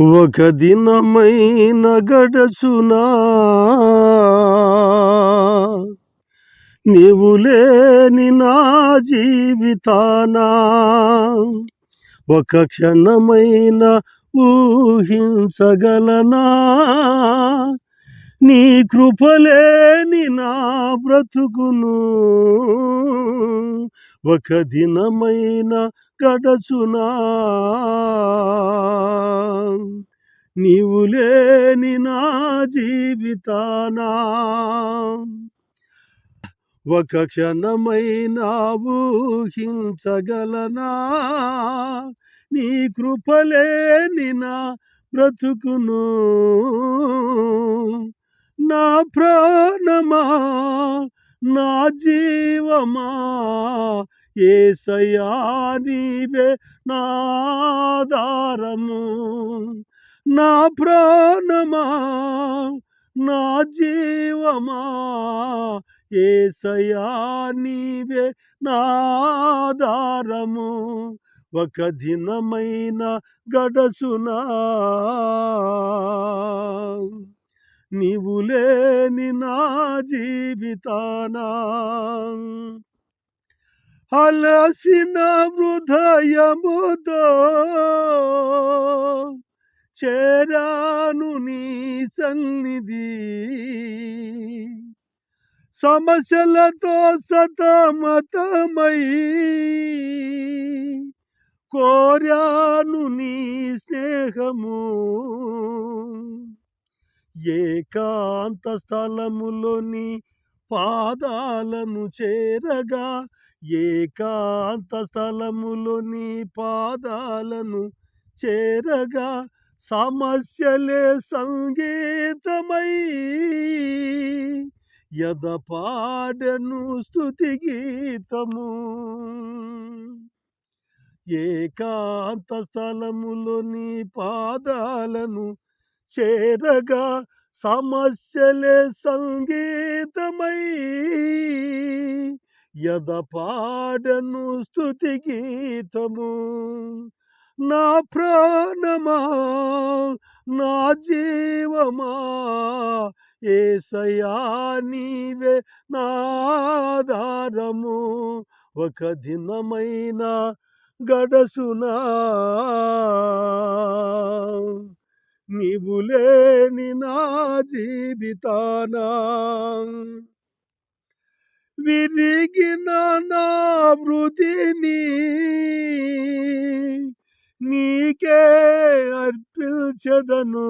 ఒక దినమైన గడచునా. నీవు లేని నా జీవితానా. ఒక క్షణమైన ఊహించగలనా. నీ కృపలేని నా బ్రతుకును. ఒక దినమైన గడచునా. నీవు లేని నా జీవితానా? ఒక క్షణమైనా ఊహించగలనా? నీ కృపలేని నా బ్రతుకును. నా ప్రాణమా? నా జీవమా? ఏసయా నీవే నాదారము నా ప్రాణమా నా జీవమా ఏసయా నీవే నాదారము ఒక దినమైన గడసునా నీవు లేని నా జీవితానా. అలసిన హృదయముతో చేరాను నీ సన్నిధి. సమస్యలతో సతమతమై కోరాను నీ స్నేహము. ఏకాంత స్థలములోని పాదాలను చేరగా ఏకాంత స్థలములోని పాదాలను చేరగా సమస్యలే సంగీతమై. యద పాడను స్థుతి గీతము. ఏకాంత స్థలములోని పాదాలను చేరగా సమస్యలే సంగీతమై. యద పాడను స్థుతి గీతము. నా ప్రాణమా నా జీవమా ఏసయా నీవే నాధారము ఒక దినమైన గడసునా నీవు లేని నా జీవితానా. విరిగిన నా వృతిని నీకే అర్పించదను.